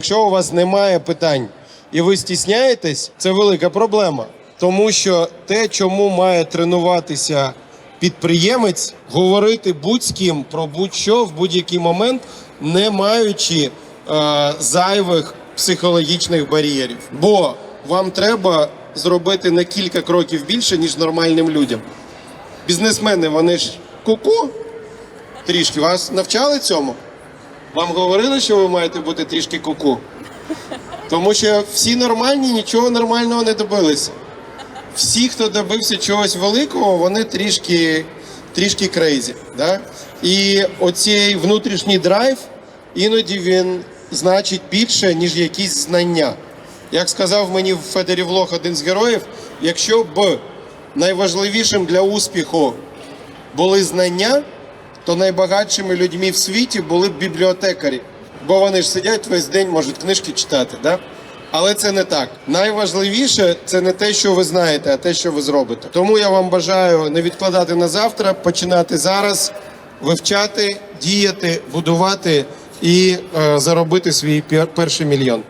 Якщо у вас немає питань і ви стісняєтесь, це велика проблема. Тому що те, чому має тренуватися підприємець, говорити будь з ким про будь-що в будь-який момент, не маючи е, зайвих психологічних бар'єрів. Бо вам треба зробити на кілька кроків більше, ніж нормальним людям. Бізнесмени, вони ж ку-ку трішки. Вас навчали цьому? Вам говорили, що ви маєте бути трішки ку-ку? Тому що всі нормальні нічого нормального не добилися. Всі, хто добився чогось великого, вони трішки, трішки крейзі. Да? І оцей внутрішній драйв іноді він значить більше, ніж якісь знання. Як сказав мені в Федері Влог один з героїв, якщо б найважливішим для успіху були знання, то найбагатшими людьми в світі були б бібліотекарі. Бо вони ж сидять весь день, можуть книжки читати. Да? Але це не так. Найважливіше це не те, що ви знаєте, а те, що ви зробите. Тому я вам бажаю не відкладати на завтра, починати зараз, вивчати, діяти, будувати і е, заробити свій перший мільйон.